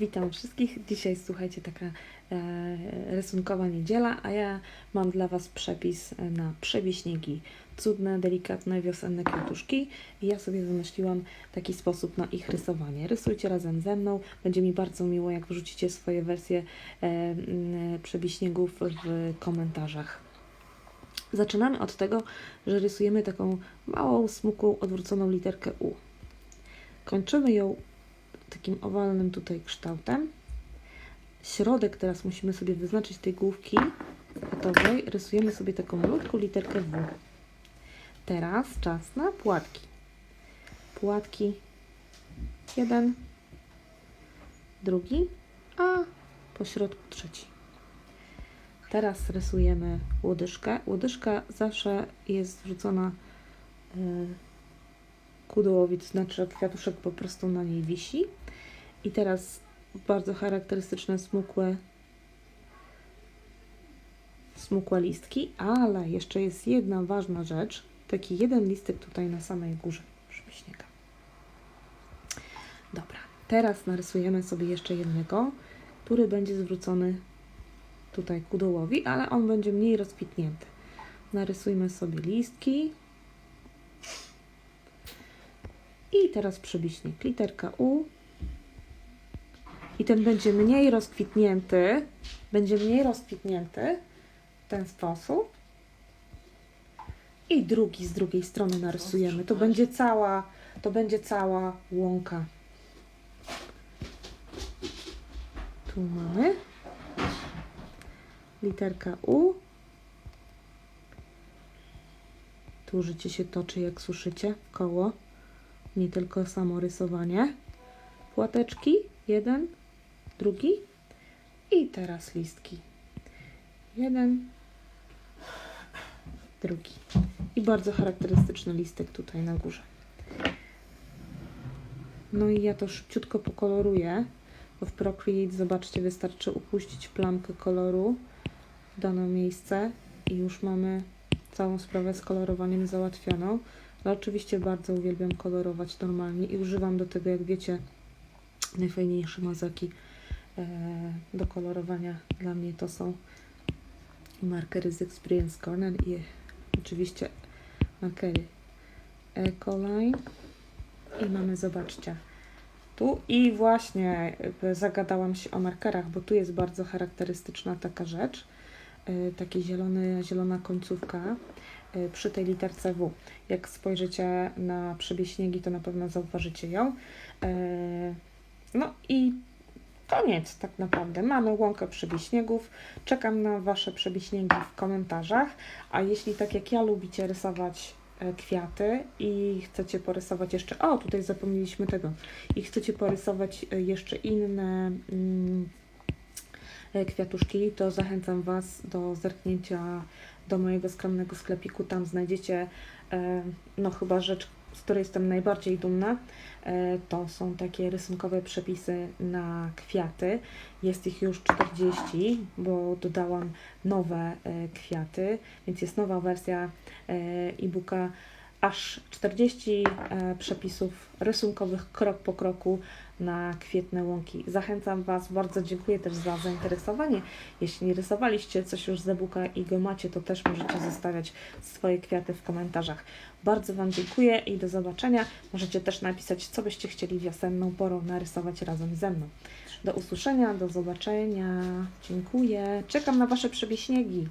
Witam wszystkich. Dzisiaj słuchajcie, taka e, rysunkowa niedziela, a ja mam dla Was przepis na przebiśniki. Cudne, delikatne, wiosenne kwiatuszki. I ja sobie wymyśliłam taki sposób na ich rysowanie. Rysujcie razem ze mną. Będzie mi bardzo miło, jak wrzucicie swoje wersje e, mm, przebiśniegów w komentarzach. Zaczynamy od tego, że rysujemy taką małą, smukłą, odwróconą literkę U. Kończymy ją takim owalnym tutaj kształtem. Środek teraz musimy sobie wyznaczyć tej główki gotowej. Rysujemy sobie taką malutką literkę W. Teraz czas na płatki. Płatki jeden, drugi, a po środku trzeci. Teraz rysujemy łodyżkę. Łodyżka zawsze jest wrzucona y, ku dołowi, to znaczy kwiatuszek po prostu na niej wisi. I teraz bardzo charakterystyczne smukłe smukłe listki, ale jeszcze jest jedna ważna rzecz. Taki jeden listek tutaj na samej górze przebiśniega. Dobra, teraz narysujemy sobie jeszcze jednego, który będzie zwrócony tutaj ku dołowi, ale on będzie mniej rozkwitnięty. Narysujmy sobie listki. I teraz przebiśnik. Literka U. Ten będzie mniej rozkwitnięty. Będzie mniej rozkwitnięty w ten sposób. I drugi z drugiej strony narysujemy. To będzie cała, to będzie cała łąka. Tu mamy literka U. Tu życie się toczy, jak słyszycie, koło. Nie tylko samo rysowanie. Płateczki, jeden, drugi i teraz listki. Jeden, drugi. I bardzo charakterystyczny listek tutaj na górze. No i ja to szybciutko pokoloruję, bo w Procreate, zobaczcie, wystarczy upuścić plamkę koloru w dane miejsce i już mamy całą sprawę z kolorowaniem załatwioną. Ale oczywiście bardzo uwielbiam kolorować normalnie i używam do tego, jak wiecie, najfajniejsze mazaki do kolorowania. Dla mnie to są markery z Experience Corner i oczywiście markery Ecoline. I mamy, zobaczcie, tu i właśnie e, zagadałam się o markerach, bo tu jest bardzo charakterystyczna taka rzecz, e, taki zielony, zielona końcówka e, przy tej literce W. Jak spojrzycie na przebieśniegi, to na pewno zauważycie ją. E, No i koniec tak naprawdę. Mamy łąkę przebiśniegów. Czekam na Wasze przebiśniegi w komentarzach. A jeśli tak jak ja lubicie rysować e, kwiaty i chcecie porysować jeszcze, o tutaj zapomnieliśmy tego, i chcecie porysować e, jeszcze inne mm, e, kwiatuszki, to zachęcam Was do zerknięcia do mojego skromnego sklepiku. Tam znajdziecie no chyba rzecz, z której jestem najbardziej dumna. E, To są takie rysunkowe przepisy na kwiaty. Jest ich już 40, bo dodałam nowe e, kwiaty, więc jest nowa wersja e, e-booka. Aż 40 e, przepisów rysunkowych krok po kroku na kwietne łąki. Zachęcam Was, bardzo dziękuję też za zainteresowanie. Jeśli rysowaliście coś już z e-booka i go macie, to też możecie zostawiać swoje kwiaty w komentarzach. Bardzo Wam dziękuję i do zobaczenia. Możecie też napisać, co byście chcieli wiosenną porą narysować razem ze mną. Do usłyszenia, do zobaczenia. Dziękuję. Czekam na Wasze przebieśniegi.